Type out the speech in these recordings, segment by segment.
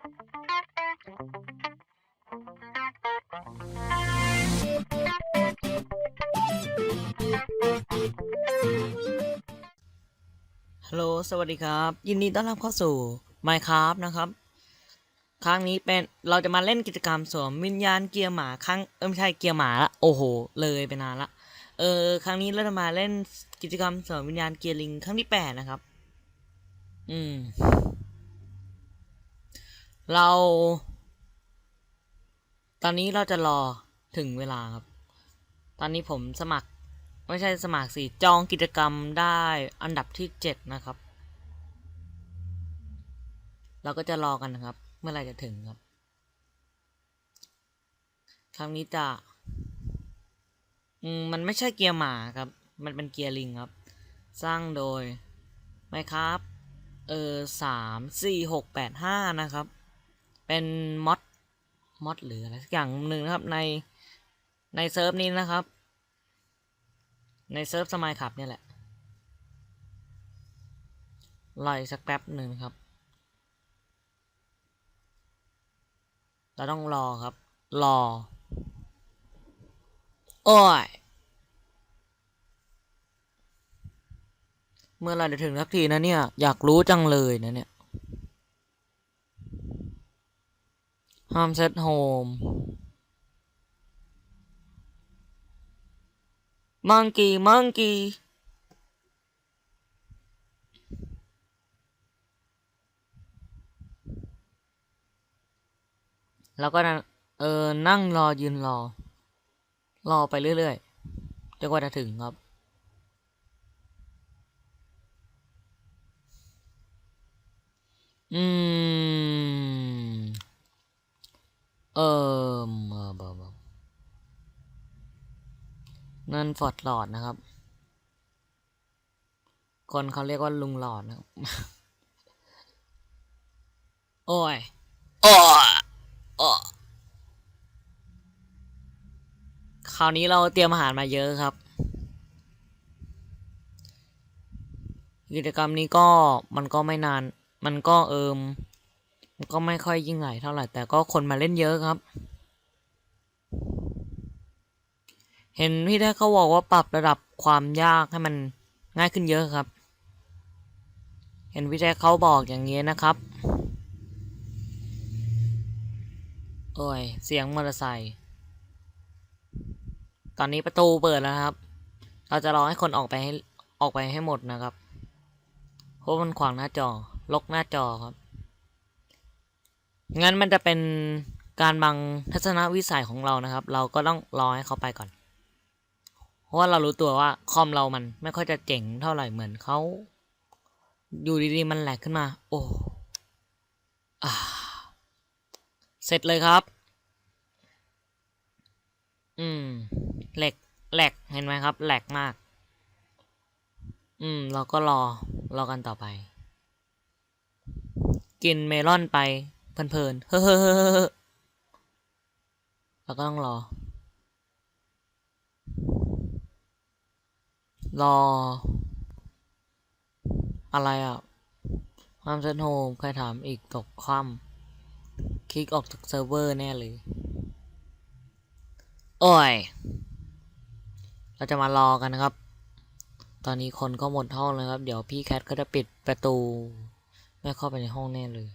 ฮัลโหล สวัสดีครับ ยินดีต้อนรับเข้าสู่ Minecraft นะครับ ครั้งนี้เป็น เราจะมาเล่นกิจกรรมสวมวิญญาณเกียร์หมาครั้ง เออไม่ใช่เกียร์หมาละ โอ้โห เลยไปนานละ เออ ครั้งนี้เราจะมาเล่นกิจกรรมสวมวิญญาณเกียร์ลิงครั้งที่แปดนะครับ อืม เรา ตอนนี้เราจะรอถึงเวลาครับ ตอนนี้ผมสมัคร ไม่ใช่สมัครสิจองกิจกรรมได้อันดับที่เจ็ดนะครับ เราก็จะรอกันนะครับ เมื่อไรจะถึงครับ ครั้งนี้จะมมันไม่ใช่เกียร์หมาครับ มันเป็นเกียร์ลิงครับ สร้างโดย ไม่ครับ เออสามสี่หกแปดห้านะครับ เป็นมอดมอดหรืออะไรสักอย่างหนึ่งนะครับในในเซิร์ฟนี้นะครับ ในเซิร์ฟสมัยขับเนี่ยแหละรออีกสักแป๊บหนึ่งครับ เราต้องรอครับ รอ โอ้ย เมื่อไรจะถึงสักทีนะเนี่ย อยากรู้จังเลยนะเนี่ย ห้ามเซตโฮมมังกี้มังกี้แล้วก็เออนั่งรอยืนรอ รอไปเรื่อยๆจนกว่าจะถึงครับ อืม เออเออเบอเบอ เงินฟอร์ดหลอดนะครับ คนเขาเรียกว่าลุงหลอดนะครับ โอ้ยโอ้โอ้คราวนี้เราเตรียมอาหารมาเยอะครับ กิจกรรมนี้ก็มันก็ไม่นาน มันก็เอิมมันก็ไม่ค่อยยิ่งใหญ่เท่าไหร่แต่ก็คนมาเล่นเยอะครับ เห็นพี่ได้เขาบอกว่าปรับระดับความยากให้มันง่ายขึ้นเยอะครับ เห็นพี่แจ๊คเขาบอกอย่างนี้นะครับโอ้ยเสียงมอเตอร์ไซค์ตอนนี้ประตูเปิดแล้วครับ เราจะรอให้คนออกไปให้ออกไปให้หมดนะครับเพราะมันขวางหน้าจอล็อกหน้าจอครับ งั้นมันจะเป็นการบังทัศนวิสัยของเรานะครับ เราก็ต้องรอให้เขาไปก่อน เพราะว่าเรารู้ตัวว่าคอมเรามันไม่ค่อยจะเจ๋งเท่าไหร่เหมือนเขาอยู่ดีๆมันแหลกขึ้นมา โอ้เสร็จเลยครับ อืมแหลกแหลกเห็นไหมครับแหลกมาก อืม เราก็รอรอกันต่อไป กินเมลอนไปเพลินๆเฮ้อแล้วก็ต้องรอ รอ อะไรอะความเซนโฮมใครถามอีกตกคว่ำคลิกออกจากเซิร์ฟเวอร์แน่เลย โอ้ย เราจะมารอกันนะครับ ตอนนี้คนก็หมดห้องแล้วครับ เดี๋ยวพี่แคทก็จะปิดประตู ไม่เข้าไปในห้องแน่เลย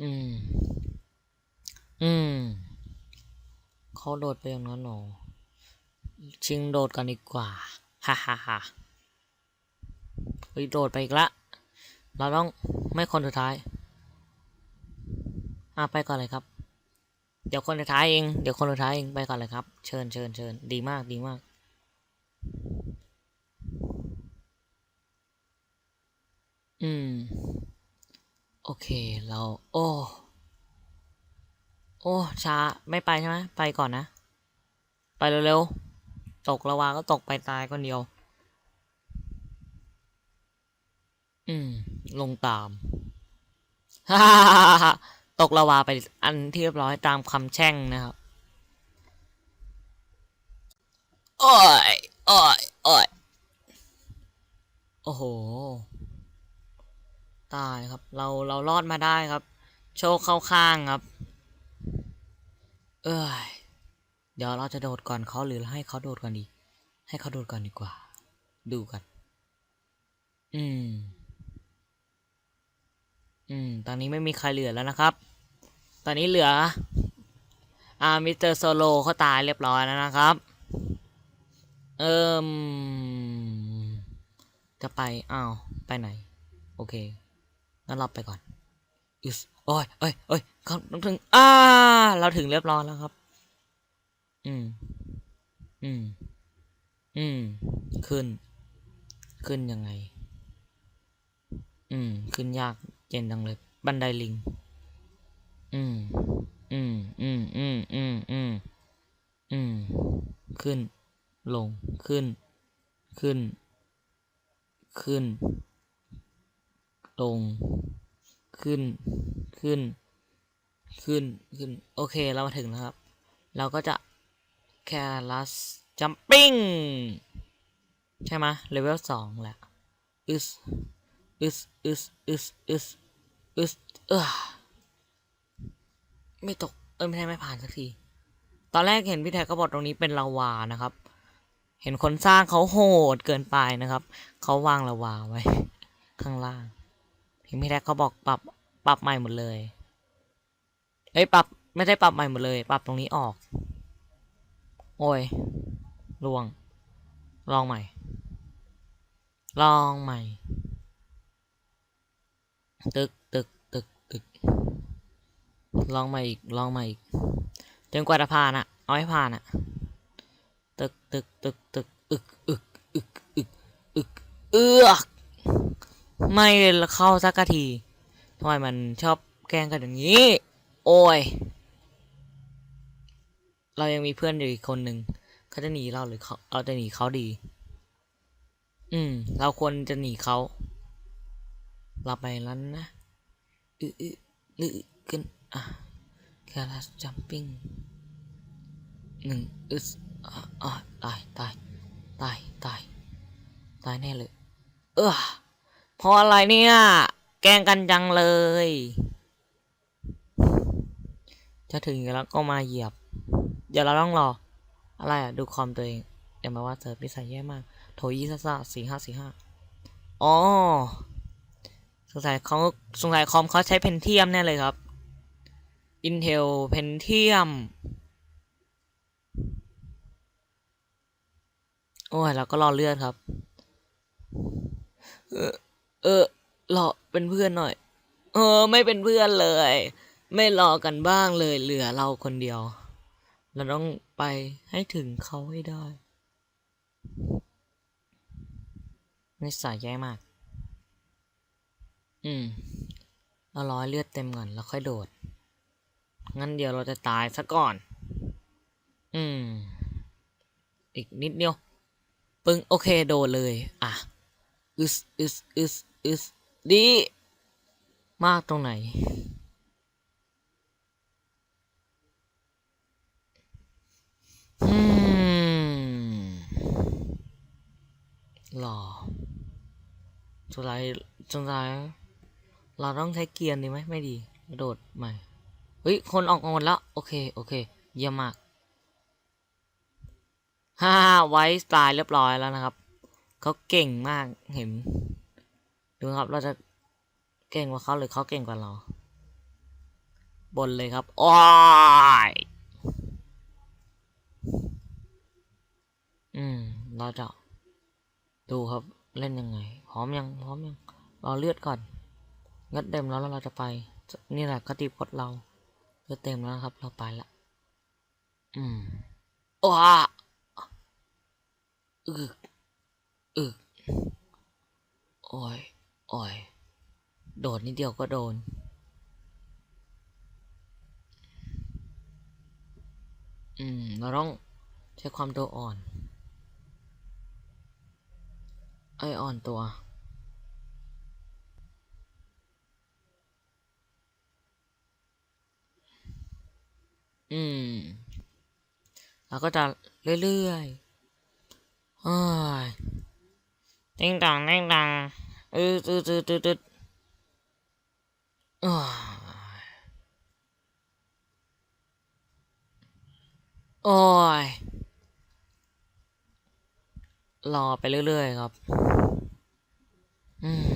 อืม อืม เขาโดดไปอย่างนั้นหรอ ชิงโดดกันดีกว่า ฮ่าฮ่าฮ่าโดดไปอีกละ เราต้องไม่คนสุดท้าย อะไปก่อนเลยครับ เดี๋ยวคนสุดท้ายเอง เดี๋ยวคนสุดท้ายเองไปก่อนเลยครับ เชิญเชิญเชิญดีมากดีมาก อืม โอเค เรา โอ้ โอ้ช้าไม่ไปใช่ไหมไปก่อนนะ ไปเร็วๆ ตกระวาก็ตกไปตายคนเดียว อืม ลงตามฮ่าฮ่าฮ่าตกระวาไปอันที่เรียบร้อยตามคำแช่งนะครับโอ้ยโอ้ยโอ้ยโอ้โห ตายครับ เราเรารอดมาได้ครับ โชคเข้าข้างครับ เอ้ย เดี๋ยวเราจะโดดก่อนเขาหรือให้เขาโดดก่อนดี ให้เขาโดดก่อนดีกว่า ดูกัน อืม อืม ตอนนี้ไม่มีใครเหลือแล้วนะครับ ตอนนี้เหลือ อ่า มิสเตอร์โซโลเขาตายเรียบร้อยแล้วนะครับ เอิมจะไป อ้าว ไปไหน โอเค งั้นเราไปก่อนอึสโอ้ยเอ้ยเอ้ยเขาถึง อ่า เราถึงเรียบร้อยแล้วครับ อืม อืม อืม ขึ้น ขึ้นยังไง อืม ขึ้นยากเจนจังเลย บันไดลิง อืม อืม อืม อืม อืม อืม อืม ขึ้น ลง ขึ้น ขึ้น ขึ้น ลง ขึ้น ขึ้น ขึ้น ขึ้น โอเค เรามาถึงแล้วครับ เราก็จะ แคลัสจัมปิ้งใช่ไหมเลเวลสองแหละอึสอึสอึสอึสอึสอึสเออไม่ตกเออไม่ใช่ไม่ผ่านสักที ตอนแรกเห็นพี่แท็กก็บอกตรงนี้เป็นลาวานะครับ เห็นคนสร้างเขาโหดเกินไปนะครับ เขาวางลาวาไว้ ข้างล่างเห็นพี่แท็กเขาบอกปรับปรับใหม่หมดเลย เอ้ยปรับไม่ได้ปรับใหม่หมดเลย ปรับตรงนี้ออก โอ้ยล่วง ลองใหม่ ลองใหม่ ตึกตึกตึกตึก ลองใหม่อีก ลองใหม่อีก จนกว่าจะผ่านอะเอาให้ผ่านอะตึกตึกตึกตึกอึกอึกอึกอึกอึกเอือกไม่เข้าสักทีทำไมมันชอบแกล้งกันอย่างนี้ โอ้ย เรายังมีเพื่อนอยู่อีกคนหนึ่งเขาจะหนีเราหรือเขาเราจะหนีเขาดี อืม เราควรจะหนีเขาเราไปแล้วนะอืออืออือขึ้นอะแคลัสจัมปิ้งหนึ่งอึสอะอะตายตายตายตายตายแน่เลย เออเพราะอะไรเนี่ย แกล้งกันจังเลย จะถึงแล้วก็มาเหยียบ เดี๋ยวเราต้องรอ อะไรอะ ดูคอมตัวเองเดี๋ยวมาว่าเซิร์ฟนิสัยแย่มาก โถยี่ซ่าซ่าสี่ห้าสี่ห้าอ๋อสงสัยเขาสงสัยคอมเขาใช้เพนเทียมแน่เลยครับ Intel Pentium โอ้ยเราก็รอเลือดครับ เออ เออรอเป็นเพื่อนหน่อย เออ ไม่เป็นเพื่อนเลย ไม่รอกันบ้างเลยเหลือเราคนเดียว เราต้องไปให้ถึงเขาให้ได้นิสัยแย่มาก อืมเราร้อยเลือดเต็มก่อนแล้วค่อยโดด งั้นเดี๋ยวเราจะตายซะก่อน อืม อีกนิดเดียว ปึ้งโอเคโดดเลย อะ อึสอึสอึสอึสดี มากตรงไหน หล่อสุดท้ายสุดท้ายเราต้องใช้เกียร์ดีไหมไม่ดีกระโดดใหม่เฮ้ยคนออกหมดแล้ว โอเค โอเค เยี่ยมมากฮ่าไว้ตล์เรียบร้อยแล้วนะครับ เขาเก่งมากเห็น ดูครับ เราจะเก่งกว่าเขาหรือเขาเก่งกว่าเรา บนเลยครับ โอ้ยอืม เราจะ ดูครับเล่นยังไง พร้อมยังพร้อมยังรอเลือดก่อนเลือดเต็มแล้วแล้วเราจะไป นี่แหละคติพจน์เราเลือดเต็มแล้วครับ เราไปละอืมว้าอึกอึกโอ้ยโอ้ยโดดนิดเดียวก็โดนอืมเราต้องใช้ความตัวอ่อน ไออ่อนตัว อืม แล้วก็จะเรื่อยๆอ้ยติ้งตังติ้งตังอืดอืดอืดอืดอืดอ้อย รอไปเรื่อยๆครับ อืม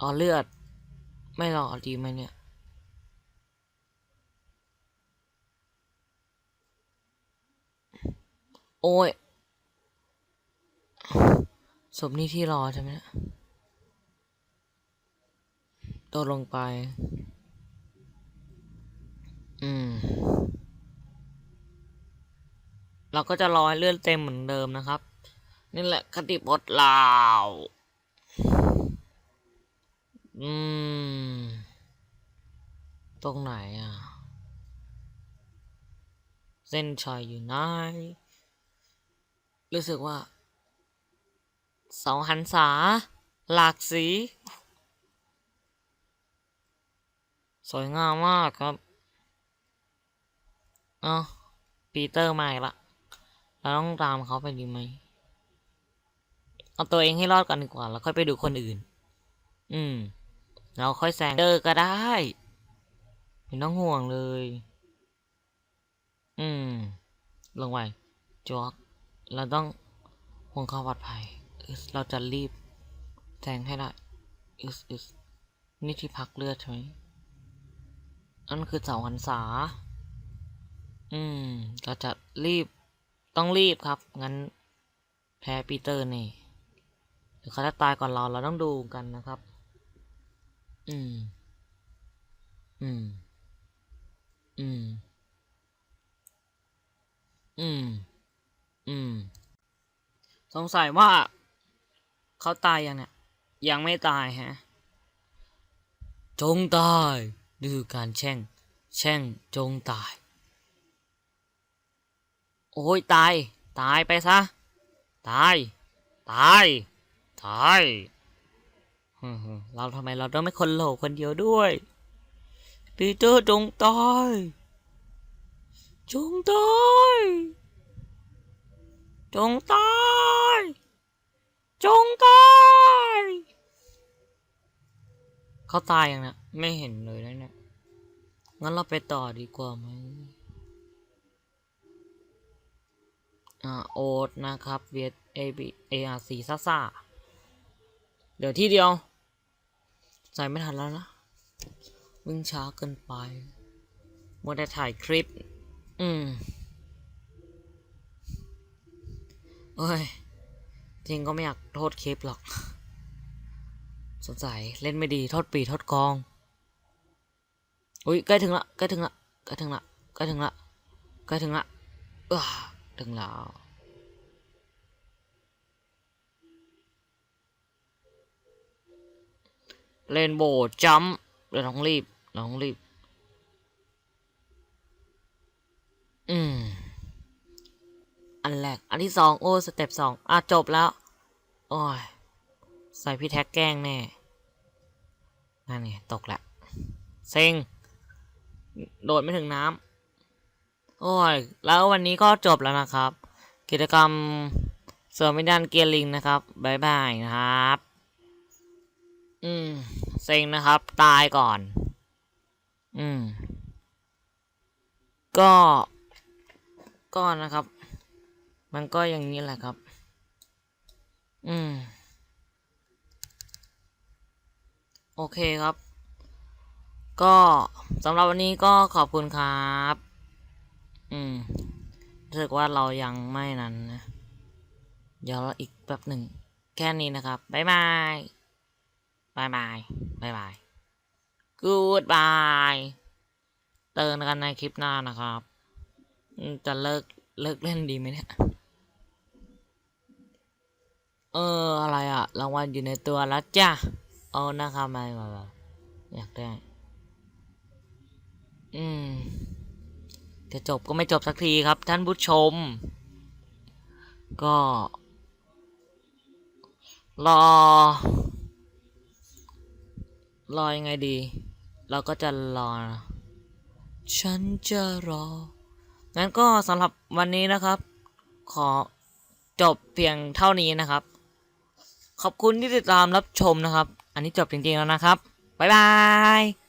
รอเลือด ไม่รอดีไหมเนี่ยโอ้ยศพนี่ที่รอใช่ไหมเนี่ยโดดลงไป อืม เราก็จะรอให้เลื่อนเต็มเหมือนเดิมนะครับ นี่แหละคติบทลาวอืม ตรงไหนอะ เส้นชัยอยู่ไหนรู้สึกว่าสองหันษา หลากสี สวยงามมากครับ เอ้าปีเตอร์มาอีกละ เราต้องตามเขาไปดีไหมเอาตัวเองให้รอดก่อนดีกว่า แล้วค่อยไปดูคนอื่น อืม เราค่อยแซงเดอก็ได้ไม่ต้องห่วงเลย อืม ลงไปจวกเราต้องห่วงความปลอดภัยอึ๊สเราจะรีบแซงให้ได้อึสอึสนี่ที่พักเลือดใช่ไหมนั่นคือเสาหันษา อืม เราจะรีบ ต้องรีบครับ งั้นแพ้ปีเตอร์นี่เดี๋ยวเขาจะตายก่อนเราเราต้องดูกันนะครับ อืม อืม อืม อืม อืม สงสัยว่า เขาตายยังเนี่ย ยังไม่ตายฮะ จงตายนี่คือการแช่ง แช่งจงตาย โอ้ยตาย ตายไปซะ ตาย ตาย ตายเราทำไมเราต้องไม่คนโหลคนเดียวด้วยปีเตอร์จงตายจงตายจงตายจงตายเขาตายยังนี่ยไม่เห็นเลยนะเนี่ยงั้นเราไปต่อดีกว่าไหม โอ๊ตนะครับ v s a b a r c ซ่าซ่าเดี๋ยวที่เดียว ใส่ไม่ทันแล้วนะ วิ่งช้าเกินไปมัวแต่ถ่ายคลิป อืมเอ้ย จริงก็ไม่อยากโทษคลิปหรอก สงสัยเล่นไม่ดี โทษปี โทษกอง อุ้ยใกล้ถึงละใกล้ถึงละใกล้ถึงละใกล้ถึงละใกล้ถึงละเออ ถึงแล้วเลนโบว์จัมป์เราต้องรีบเราต้องรีบ อืม อันแรก อันที่สองโอ้ สเต็ปสองอะ จบแล้ว โอ้ย ใส่พี่แท็กแกล้งแน่ นั่นไง ตกละ เซ็ง โดดไม่ถึงน้ำ โอ้ยแล้ววันนี้ก็จบแล้วนะครับ กิจกรรมเสริมวิญญาณเกียร์ลิงนะครับบายบายนะครับ อืมเซ็งนะครับ ตายก่อน อืม ก็ ก็นะครับ มันก็อย่างนี้แหละครับ อืม โอเคครับ ก็สำหรับวันนี้ก็ขอบคุณครับ อืมรู้สึกว่าเรายังไม่นั้นนะ เดี๋ยวอีกแป๊บหนึ่ง แค่นี้นะครับ บ๊ายบาย บ๊ายบาย บ๊ายบายกูดบายเตือนกันในคลิปหน้านะครับ จะเลิกเลิกเล่นดีไหมเนี่ย เออ อะไรอะรางวัลอยู่ในตัวแล้วจ้ะ เอานะครับมามามาอยากได้ อืม จะจบก็ไม่จบสักทีครับ ท่านผู้ชม ก็ รอ รอยังไงดี เราก็จะรอ ฉันจะรอ งั้นก็สำหรับวันนี้นะครับ ขอจบเพียงเท่านี้นะครับ ขอบคุณที่ติดตามรับชมนะครับ อันนี้จบจริงๆแล้วนะครับ บ๊ายบาย